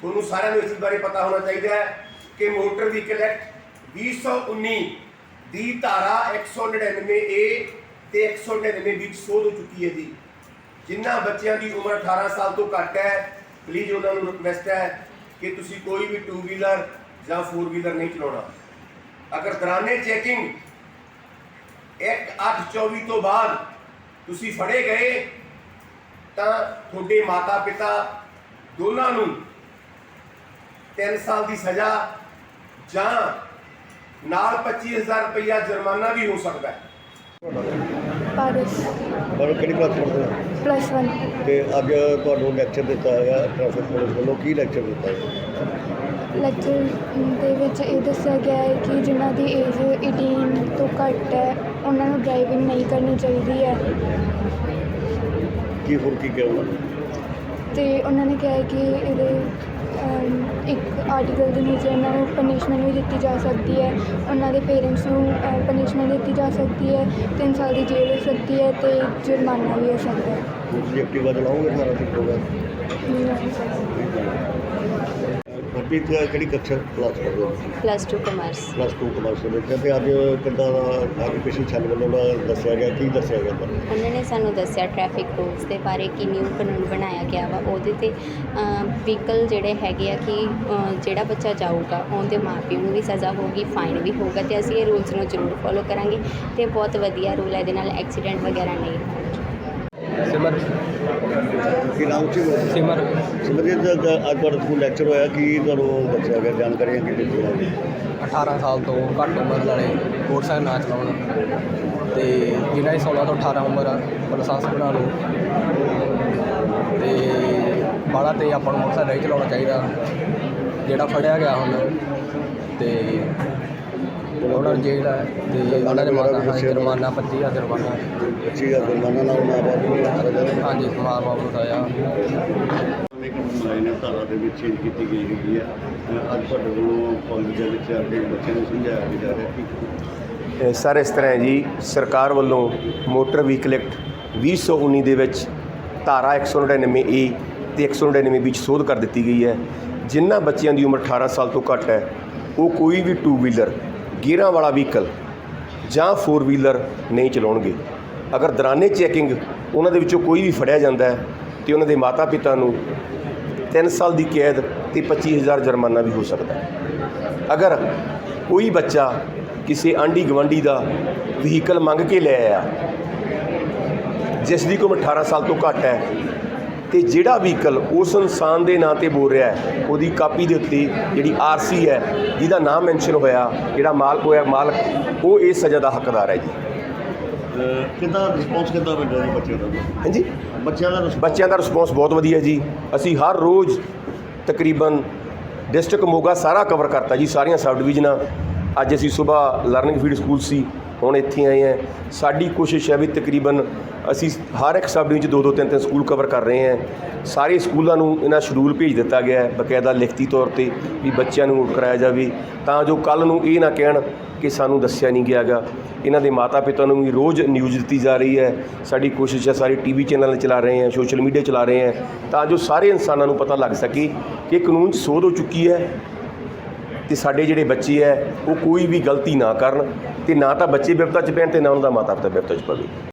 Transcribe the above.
ਤੁਹਾਨੂੰ ਸਾਰਿਆਂ ਨੂੰ ਇਸ ਬਾਰੇ ਪਤਾ ਹੋਣਾ ਚਾਹੀਦਾ ਹੈ ਕਿ ਮੋਟਰ ਵਹੀਕਲ ਐਕਟ 2019 ਦੀ ਧਾਰਾ 199 ਏ ਤੇ 199 ਵਿੱਚ ਸੋਧ ਹੋ ਚੁੱਕੀ ਹੈ ਜੀ। ਜਿਨ੍ਹਾਂ ਬੱਚਿਆਂ ਦੀ ਉਮਰ 18 ਸਾਲ ਤੋਂ ਘੱਟ ਹੈ ਪਲੀਜ਼ ਉਹਨਾਂ ਨੂੰ ਰਿਕਵੈਸਟ ਹੈ ਕਿ ਤੁਸੀਂ ਕੋਈ ਵੀ ਟੂ ਵੀਲਰ ਜਾਂ ਫੋਰ ਵੀਲਰ ਨਹੀਂ ਚਲਾਉਣਾ। ਅਗਰ ਦੌਰਾਨੇ ਚੈਕਿੰਗ 1/8/24 ਤੋਂ ਬਾਅਦ ਤੁਸੀਂ ਫੜੇ ਗਏ, ਤਾਂ ਤੁਹਾਡੇ ਮਾਤਾ ਪਿਤਾ ਦੋਨਾਂ ਨੂੰ 3 ਸਾਲ ਦੀ ਸਜ਼ਾ ਜਾਂ ਨਾਲ 25000 ਰੁਪਇਆ ਜੁਰਮਾਨਾ ਵੀ ਹੋ ਸਕਦਾ ਹੈ। ਪਾਰਸ ਪਰ ਕਿਹੜੀ ਕਲਾਸ ਪੜ੍ਹਦੇ ਹੋ? ਪਲੱਸ 1 ਤੇ ਅੱਜ ਤੁਹਾਨੂੰ ਲੈਕਚਰ ਦਿੱਤਾ ਹੈਗਾ ਟ੍ਰੈਫਿਕ ਪੁਲਿਸ ਵੱਲੋਂ। ਕੀ ਲੈਕਚਰ ਦਿੱਤਾ ਹੈ ਲੈਕਚਰ ਦੇ ਵਿੱਚ ਇਹ ਦੱਸਿਆ ਗਿਆ ਹੈ ਕਿ ਜਿਨ੍ਹਾਂ ਦੀ ਏਜ 18 ਤੋਂ ਘੱਟ ਹੈ ਉਹਨਾਂ ਨੂੰ ਡਰਾਈਵਿੰਗ ਨਹੀਂ ਕਰਨੀ ਚਾਹੀਦੀ ਹੈ। ਕੀ ਹੋਰ ਕੀ ਤੇ ਉਹਨਾਂ ਨੇ ਕਿਹਾ ਹੈ ਕਿ ਇਹਦੇ ਇੱਕ ਆਰਟੀਕਲ ਦੇ ਨੀਚੇ ਉਹਨਾਂ ਨੂੰ ਪਨਿਸ਼ਮੈਂਟ ਵੀ ਦਿੱਤੀ ਜਾ ਸਕਦੀ ਹੈ ਉਹਨਾਂ ਦੇ ਪੇਰੈਂਟਸ ਨੂੰ ਪਨਿਸ਼ਮੈਂਟ ਦਿੱਤੀ ਜਾ ਸਕਦੀ ਹੈ 3 ਸਾਲ ਦੀ ਜੇਲ੍ਹ ਹੋ ਸਕਦੀ ਹੈ ਤੇ ਜੁਰਮਾਨਾ ਵੀ ਹੋ ਸਕਦਾ ਹੈ। ਤੁਸੀਂ ਐਕਟਿਵਾ ਚਲਾਓਗੇ 18 ਤੱਕ ਹੋਗਾ ਹਰਪ੍ਰੀਤ ਕਿਹੜੀ ਕक्षा ਕਲਾਸ ਪੜ੍ਹਦੇ ਹੋ? ਪਲੱਸ 2 ਕਮਰਸ ਪਲੱਸ 2 ਕਲਾਸ ਦੇ ਵਿੱਚ। ਤੇ ਅੱਜ ਕਿੱਦਾਂ ਦਾ ਐਜੂਕੇਸ਼ਨ ਛੱਲ ਵੱਲੋਂ ਦਾ ਦੱਸਿਆ ਗਿਆ ਕੀ ਦੱਸਿਆ ਗਿਆ ਤੁਹਾਨੂੰ? ਉਹਨਾਂ ਨੇ ਸਾਨੂੰ ਦੱਸਿਆ ਟ੍ਰੈਫਿਕ ਰੂਲਸ ਦੇ ਬਾਰੇ ਕਿ ਨਿਊ ਕਾਨੂੰਨ ਬਣਾਇਆ ਗਿਆ ਵਾ। ਉਹਦੇ ਤੇ ਵਹੀਕਲ ਜਿਹੜੇ ਹੈਗੇ ਆ ਕਿ ਅ, ਜਿਹੜਾ ਬੱਚਾ ਜਾਊਗਾ ਉਹਦੇ ਮਾਪਿਆਂ ਨੂੰ ਵੀ ਸਜ਼ਾ ਹੋਊਗੀ ਫਾਈਨ ਵੀ ਹੋਊਗਾ ਤੇ ਅਸੀਂ ਇਹ ਰੂਲਸ ਨੂੰ ਜ਼ਰੂਰ ਫੋਲੋ ਕਰਾਂਗੇ ਤੇ ਬਹੁਤ ਵਧੀਆ ਰੂਲ ਹੈ ਇਹਦੇ ਨਾਲ ਐਕਸੀਡੈਂਟ ਵਗੈਰਾ ਨਹੀਂ ਹੋਣਗੇ। ਸਿਮਰ? ਕੀ ਨਾਮ ਸੀ ਸਿਮਰ। ਸਮਝੇ ਅੱਜ ਤੁਹਾਡਾ ਸਕੂਲ ਲੈਕਚਰ ਹੋਇਆ ਕੀ ਤੁਹਾਨੂੰ ਦੱਸਿਆ ਗਿਆ ਜਾਣਕਾਰੀਆਂ ਕੀ ਦਿੱਤੀਆਂ ਗਈਆਂ 18 ਸਾਲ ਤੋਂ ਘੱਟ ਉਮਰ ਵਾਲੇ ਮੋਟਰਸਾਈਕਲ ਨਾ ਚਲਾਉਣ ਤੇ ਜਿਨ੍ਹਾਂ ਦੀ 16 ਤੋਂ 18 ਉਮਰ ਆ ਉਹ ਲਾਇਸੈਂਸ ਬਣਾ ਲਓ। ਤੇ ਬਾਹਲਾ ਤੇ ਆਪਾਂ ਨੂੰ ਮੋਟਰਸਾਈਕਲ ਨਹੀਂ ਚਲਾਉਣਾ ਚਾਹੀਦਾ। ਜਿਹੜਾ ਫੜਿਆ ਗਿਆ ਹੁਣ। ਤੇ ਉਹਨਾਂ ਨੂੰ ਜੇਲ੍ਹ ਹੈ ਤੇ ਉਹਨਾਂ ਦੇ ਮਾਤਾ ਹਾਂ ਜੁਰਮਾਨਾ 25000 ਜੁਰਮਾਨਾ। ਅੱਛੀ ਗੱਲ ਜੁਰਮਾਨਾ ਨਾਲ ਮਾਂ ਬਾਪ ਨੂੰ ਸਾਰਾ ਜਨ ਹਾਂਜੀ ਮਾਂ ਬਾਪ ਨੂੰ ਦਇਆ ਨੇ ਧਾਰਾ ਦੇ ਵਿੱਚ ਚੇਂਜ ਕੀਤੀ ਗਈ ਹੈਗੀ ਹੈ ਅਹ ਅੱਜ ਤੁਹਾਡੇ ਵੱਲੋਂ ਕਾਲਜ ਦੇ ਵਿੱਚ ਆ ਕੇ ਬੱਚਿਆਂ ਨੂੰ ਸਮਝਾਇਆ ਵੀ ਜਾ ਰਿਹਾ ਕਿ ਇਹ ਸਰ ਇਸ ਤਰ੍ਹਾਂ ਹੈ ਜੀ ਸਰਕਾਰ ਵੱਲੋਂ ਮੋਟਰ ਵਹੀਕਲ ਐਕਟ 2019 ਦੇ ਵਿੱਚ ਧਾਰਾ 199 ਏ ਤੇ 199 ਵਿੱਚ ਸੋਧ ਕਰ ਦਿੱਤੀ ਗਈ ਹੈ। ਜਿਨ੍ਹਾਂ ਬੱਚਿਆਂ ਦੀ ਉਮਰ 18 ਸਾਲ ਤੋਂ ਘੱਟ ਹੈ ਉਹ ਕੋਈ ਵੀ 2 ਵੀਲਰ ਗੇਅਰਾਂ ਵਾਲਾ ਵਹੀਕਲ ਜਾਂ ਫੋਰ ਵੀਲਰ ਨਹੀਂ ਚਲਾਉਣਗੇ। ਅਗਰ ਦੌਰਾਨੇ ਚੈਕਿੰਗ ਉਹਨਾਂ ਦੇ ਵਿੱਚੋਂ ਕੋਈ ਵੀ ਫੜਿਆ ਜਾਂਦਾ ਹੈ ਤੇ ਉਹਨਾਂ ਦੇ ਮਾਤਾ ਪਿਤਾ ਨੂੰ 3 ਸਾਲ ਦੀ ਕੈਦ ਤੇ 25000 ਜੁਰਮਾਨਾ ਵੀ ਹੋ ਸਕਦਾ ਹੈ। ਅਗਰ ਕੋਈ ਬੱਚਾ ਕਿਸੇ ਆਂਢੀ ਗਵੰਡੀ ਦਾ ਵਹੀਕਲ ਮੰਗ ਕੇ ਲੈ ਆਇਆ, ਜਿਸ ਦੀ ਕੋਈ 18 ਸਾਲ ਤੋਂ ਘੱਟ ਹੈ ਤੇ ਜਿਹੜਾ ਵਹੀਕਲ ਉਸ ਇਨਸਾਨ ਦੇ ਨਾਂ ਤੇ ਬੋਲ ਰਿਹਾ ਹੈ ਉਹਦੀ ਕਾਪੀ ਦੇ ਉੱਤੇ ਜਿਹੜੀ ਆਰਸੀ ਹੈ ਜਿਹਦਾ ਨਾਮ ਮੈਂਸ਼ਨ ਹੋਇਆ ਜਿਹੜਾ ਮਾਲਕ ਹੋਇਆ ਮਾਲਕ ਉਹ ਇਸ ਸਜ਼ਾ ਦਾ ਹੱਕਦਾਰ ਹੈ ਜੀ। ਕਿੱਦਾਂ ਰਿਸਪੌਂਸ ਕਿੱਦਾਂ ਮਿਲ ਰਿਹਾ ਬੱਚਿਆਂ ਦਾ? ਹਾਂਜੀ? ਬੱਚਿਆਂ ਦਾ ਬੱਚਿਆਂ ਦਾ ਰਿਸਪੌਂਸ ਬਹੁਤ ਵਧੀਆ ਜੀ। ਅਸੀਂ ਹਰ ਰੋਜ਼ ਤਕਰੀਬਨ ਡਿਸਟ੍ਰਿਕਟ ਮੋਗਾ ਸਾਰਾ ਕਵਰ ਕਰਤਾ ਜੀ ਸਾਰੀਆਂ ਸਬ ਡਿਵੀਜ਼ਨਾਂ ਅੱਜ ਅਸੀਂ ਸਵੇਰ ਲਰਨਿੰਗ ਫੀਲਡ ਸਕੂਲ ਸੀ ਹੁਣ ਇੱਥੇ ਆਏ ਹਾਂ। ਸਾਡੀ ਕੋਸ਼ਿਸ਼ ਹੈ ਵੀ ਤਕਰੀਬਨ ਅਸੀਂ ਹਰ ਇੱਕ ਸਬ ਡਿਵੀਜ਼ਨ 'ਚ ਦੋ ਦੋ ਤਿੰਨ ਤਿੰਨ ਸਕੂਲ ਕਵਰ ਕਰ ਰਹੇ ਹਾਂ। ਸਾਰੇ ਸਕੂਲਾਂ ਨੂੰ ਇਹਨਾਂ ਸ਼ਡਿਊਲ ਭੇਜ ਦਿੱਤਾ ਗਿਆ ਹੈ, ਬਕਾਇਦਾ ਲਿਖਤੀ ਤੌਰ ਤੇ ਵੀ ਬੱਚਿਆਂ ਨੂੰ ਨੋਟ ਕਰਾਇਆ ਜਾਵੇ। ਤਾਂ ਜੋ ਕੱਲ ਨੂੰ ਇਹ ਨਾ ਕਹਿਣ ਕਿ ਸਾਨੂੰ ਦੱਸਿਆ ਨਹੀਂ ਗਿਆਗਾ ਇਹਨਾਂ ਦੇ ਮਾਤਾ ਪਿਤਾ ਨੂੰ ਵੀ ਰੋਜ਼ ਨਿਊਜ਼ ਦਿੱਤੀ ਜਾ ਰਹੀ ਹੈ। ਸਾਡੀ ਕੋਸ਼ਿਸ਼ ਹੈ ਸਾਰੇ ਟੀਵੀ ਚੈਨਲ ਚਲਾ ਰਹੇ ਹਾਂ ਸੋਸ਼ਲ ਮੀਡੀਆ ਚਲਾ ਰਹੇ ਹਾਂ। ਤਾਂ ਜੋ ਸਾਰੇ ਇਨਸਾਨਾਂ ਨੂੰ ਪਤਾ ਲੱਗ ਸਕੇ ਕਿ ਕਾਨੂੰਨ ਸੋਧ ਹੋ ਚੁੱਕੀ ਹੈ। ਤੇ ਸਾਡੇ ਜਿਹੜੇ ਬੱਚੇ ਹੈ, ਉਹ ਕੋਈ ਵੀ ਗਲਤੀ ਨਾ ਕਰਨ ਤੇ ਨਾ ਤਾਂ ਬੱਚੇ ਬਿਪਤਾ 'ਚ ਪੈਣ ਤੇ ਨਾ ਉਹਨਾਂ ਦਾ ਮਾਤਾ ਪਿਤਾ ਵਿਪਤਾ 'ਚ ਪਵੇ।